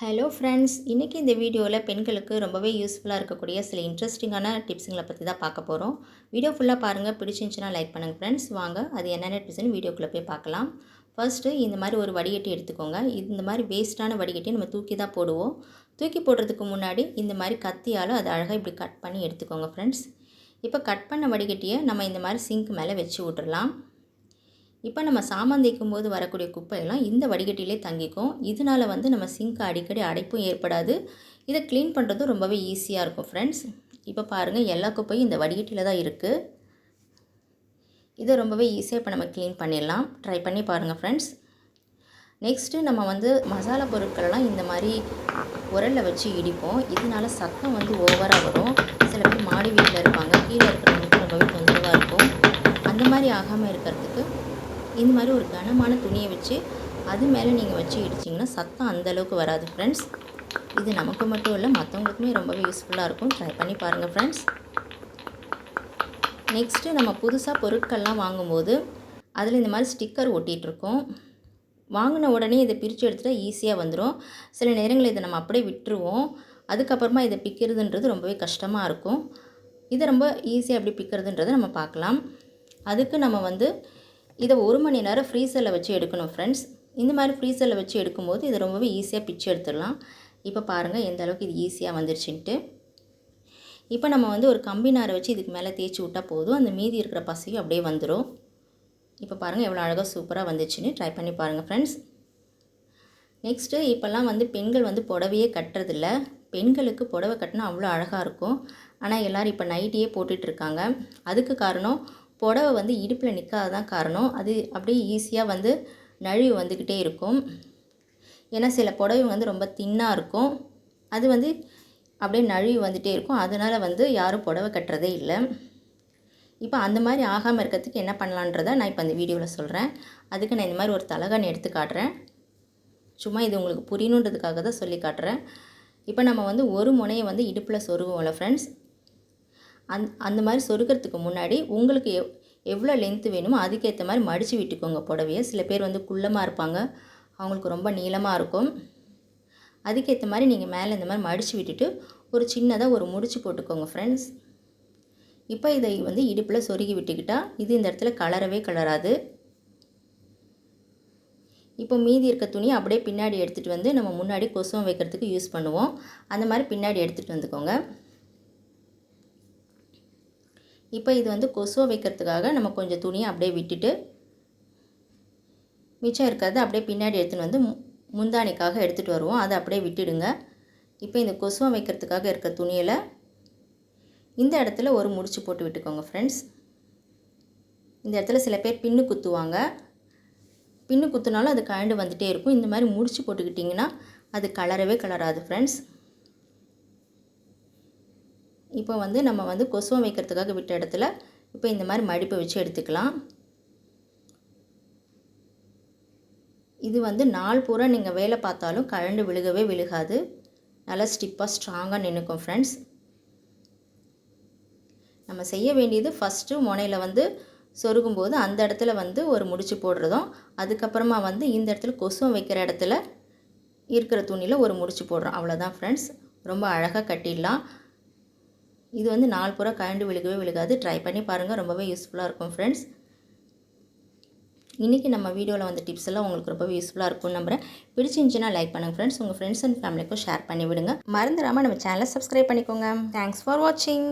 Hello friends இன்றைக்கி இந்த வீடியோவில் பெண்களுக்கு ரொம்பவே யூஸ்ஃபுல்லாக இருக்கக்கூடிய சில இன்ட்ரெஸ்டிங்கான டிப்ஸுங்களை பற்றி தான் பார்க்க போகிறோம் வீடியோ ஃபுல்லாக பாருங்கள் பிடிச்சிருந்துச்சுன்னா லைக் பண்ணுங்கள் ஃப்ரெண்ட்ஸ் வாங்க அது என்னென்ன டிப்ஸ்னு வீடியோக்குள்ளே போய் பார்க்கலாம். ஃபர்ஸ்ட்டு இந்த மாதிரி ஒரு வடிகட்டி எடுத்துக்கோங்க. இந்த மாதிரி வேஸ்ட்டான வடிகட்டி நம்ம தூக்கி தான் போடுவோம். தூக்கி போடுறதுக்கு முன்னாடி இந்த மாதிரி கத்தியால் அதை அழகாக இப்படி கட் பண்ணி எடுத்துக்கோங்க ஃப்ரெண்ட்ஸ் இப்போ கட் பண்ண வடிகட்டியை நம்ம இந்த மாதிரி சிங்க் மேலே வச்சு விட்டுறலாம். இப்போ நம்ம சாமான் தேய்க்கும் போது வரக்கூடிய குப்பையெல்லாம் இந்த வடிகட்டிலே தங்கிக்கும். இதனால் வந்து நம்ம சிங்க்கு அடிக்கடி அடைப்பும் ஏற்படாது. இதை க்ளீன் பண்ணுறதும் ரொம்பவே ஈஸியாக இருக்கும் ஃப்ரெண்ட்ஸ் இப்போ பாருங்கள் எல்லா குப்பையும் இந்த வடிகட்டியில் தான் இருக்குது இதை ரொம்பவே ஈஸியாக இப்போ நம்ம க்ளீன் பண்ணிடலாம். ட்ரை பண்ணி பாருங்கள் ஃப்ரெண்ட்ஸ் நெக்ஸ்ட்டு நம்ம வந்து மசாலா பொருட்களெல்லாம் இந்த மாதிரி உரலில் வச்சு இடிப்போம். இதனால சத்தம் வந்து ஓவராக வரும். சில பேர் மாடி வீட்டில் இருப்பாங்க. கீழே இருக்கிறவங்களுக்கு ரொம்பவே தொந்தரவாக இருக்கும். அந்த மாதிரி ஆகாமல் இருக்கிறதுக்கு இந்த மாதிரி ஒரு கனமான துணியை வச்சு அது மேலே நீங்கள் வச்சு இடிச்சிங்கன்னா சத்தம் அந்தளவுக்கு வராது ஃப்ரெண்ட்ஸ் இது நமக்கு மட்டும் இல்லை மற்றவங்களுக்குமே ரொம்பவே யூஸ்ஃபுல்லாக இருக்கும். ட்ரை பண்ணி பாருங்கள் ஃப்ரெண்ட்ஸ் நெக்ஸ்ட்டு நம்ம புதுசாக பொருட்கள்லாம் வாங்கும்போது அதில் இந்த மாதிரி ஸ்டிக்கர் ஒட்டிகிட்ருக்கோம் வாங்கின உடனே இதை பிரித்து எடுத்துகிட்டா ஈஸியாக வந்துடும் சில நேரங்களில் இதை நம்ம அப்படியே விட்டுருவோம். அதுக்கப்புறமா இதை பிக்கிறதுன்றது ரொம்பவே கஷ்டமாக இருக்கும். இதை ரொம்ப ஈஸியாக எப்படி பிக்கிறதுன்றதை நம்ம பார்க்கலாம். அதுக்கு நம்ம வந்து இதை ஒரு மணி நேரம் ஃப்ரீசரில் வச்சு எடுக்கணும் ஃப்ரெண்ட்ஸ் இந்த மாதிரி ஃப்ரீசரில் வச்சு எடுக்கும்போது இது ரொம்பவே ஈஸியாக பிச்சு எடுத்துடலாம். இப்போ பாருங்கள் எந்த அளவுக்கு இது ஈஸியாக வந்துருச்சுன்ட்டு. இப்போ நம்ம வந்து ஒரு கம்பி நாரை வச்சு இதுக்கு மேலே தேய்ச்சி விட்டால் போதும். அந்த மீதி இருக்கிற பசையும் அப்படியே வந்துடும் இப்போ பாருங்கள் எவ்வளோ அழகாக சூப்பராக வந்துச்சுன்னு ட்ரை பண்ணி பாருங்கள் ஃப்ரெண்ட்ஸ் நெக்ஸ்ட்டு இப்போல்லாம் வந்து பெண்கள் வந்து புடவையே கட்டுறதில்ல. பெண்களுக்கு புடவை கட்டினா அவ்வளோ அழகாக இருக்கும். ஆனால் எல்லோரும் இப்போ நைட்டியே போட்டுட்ருக்காங்க அதுக்கு காரணம் புடவை வந்து இடுப்பில் நிற்காததான் காரணம். அது அப்படியே ஈஸியாக வந்து நழுவி வந்துக்கிட்டே இருக்கும். ஏன்னா சில புடவை வந்து ரொம்ப தின்னாக இருக்கும். அது வந்து அப்படியே நழுவி வந்துகிட்டே இருக்கும். அதனால் வந்து யாரும் புடவை கட்டுறதே இல்லை. இப்போ அந்த மாதிரி ஆகாமல் இருக்கிறதுக்கு என்ன பண்ணலான்றதை நான் இப்போ அந்த வீடியோவில் சொல்கிறேன் அதுக்கு நான் இந்த மாதிரி ஒரு தலகாணி எடுத்து காட்டுறேன். சும்மா இது உங்களுக்கு புரியணுன்றதுக்காக தான் சொல்லி காட்டுறேன். இப்போ நம்ம வந்து ஒரு முனையை வந்து இடுப்பில் சொருகுவோம்ல ஃப்ரெண்ட்ஸ் அந் அந்த மாதிரி சொருக்கிறதுக்கு முன்னாடி உங்களுக்கு எவ் எவ்வளோ லென்த்து வேணுமோ அதுக்கேற்ற மாதிரி மடித்து விட்டுக்கோங்க புடவையை. சில பேர் வந்து குள்ளமாக இருப்பாங்க. அவங்களுக்கு ரொம்ப நீளமாக இருக்கும். அதுக்கேற்ற மாதிரி நீங்கள் மேலே இந்த மாதிரி மடித்து விட்டுட்டு ஒரு சின்னதாக ஒரு முடிச்சு போட்டுக்கோங்க ஃப்ரெண்ட்ஸ் இப்போ இதை வந்து இடுப்பில் சொருகி விட்டுக்கிட்டால் இது இந்த இடத்துல கலரவே கலராது. இப்போ மீதி இருக்க துணியை அப்படியே பின்னாடி எடுத்துகிட்டு வந்து நம்ம முன்னாடி கொசுவம் வைக்கிறதுக்கு யூஸ் பண்ணுவோம். அந்த மாதிரி பின்னாடி எடுத்துகிட்டு வந்துக்கோங்க. இப்போ இது வந்து கொசுவை வைக்கிறதுக்காக நம்ம கொஞ்சம் துணியை அப்படியே விட்டுட்டு மிச்சம் இருக்கிறத அப்படியே பின்னாடி எடுத்துன்னு வந்து முந்தானிக்காக எடுத்துகிட்டு வருவோம். அதை அப்படியே விட்டுடுங்க. இப்போ இந்த கொசுவை வைக்கிறதுக்காக இருக்க துணியில் இந்த இடத்துல ஒரு முடிச்சு போட்டு விட்டுக்கோங்க ஃப்ரெண்ட்ஸ் இந்த இடத்துல சில பேர் பின்னு குத்துவாங்க. பின்னு குத்துனாலும் அது கழண்டு வந்துகிட்டே இருக்கும். இந்த மாதிரி முடிச்சு போட்டுக்கிட்டிங்கன்னா அது கலரவே கலராது ஃப்ரெண்ட்ஸ் இப்போ வந்து நம்ம வந்து கொசுவம் வைக்கிறதுக்காக விட்ட இடத்துல இப்போ இந்த மாதிரி மடிப்பை வச்சு எடுத்துக்கலாம். இது வந்து நாள் பூரா நீங்கள் வேலை பார்த்தாலும் கழண்டு விழுகவே விழுகாது. நல்லா ஸ்டிப்பாக ஸ்ட்ராங்காக நின்றுக்கும் ஃப்ரெண்ட்ஸ் நம்ம செய்ய வேண்டியது ஃபஸ்ட்டு முனையில் வந்து சொருகும்போது அந்த இடத்துல வந்து ஒரு முடிச்சு போடுறதும் அதுக்கப்புறமா வந்து இந்த இடத்துல கொசுவம் வைக்கிற இடத்துல இருக்கிற துணியில் ஒரு முடிச்சு போடுறோம். அவ்வளோதான் ஃப்ரெண்ட்ஸ் ரொம்ப அழகாக கட்டிடலாம். இது வந்து நாலு புறம் கழண்டு விழுகவே விழுகாது. ட்ரை பண்ணி பாருங்கள் ரொம்பவே யூஸ்ஃபுல்லாக இருக்கும் ஃப்ரெண்ட்ஸ் இன்றைக்கி நம்ம வீடியோவில் வந்த டிப்ஸ் எல்லாம் உங்களுக்கு ரொம்பவே யூஸ்ஃபுல்லாக இருக்கும் நம்புகிறேன் பிடிச்சிருந்துச்சுன்னா லைக் பண்ணுங்கள் ஃப்ரெண்ட்ஸ் உங்கள் ஃப்ரெண்ட்ஸ் அண்ட் ஃபேமிலிக்கும் ஷேர் பண்ணி விடுங்க. மறந்துடாமல் நம்ம சேனலை சப்ஸ்கிரைப் பண்ணிக்கோங்க. தேங்க்ஸ் ஃபார் வாட்சிங்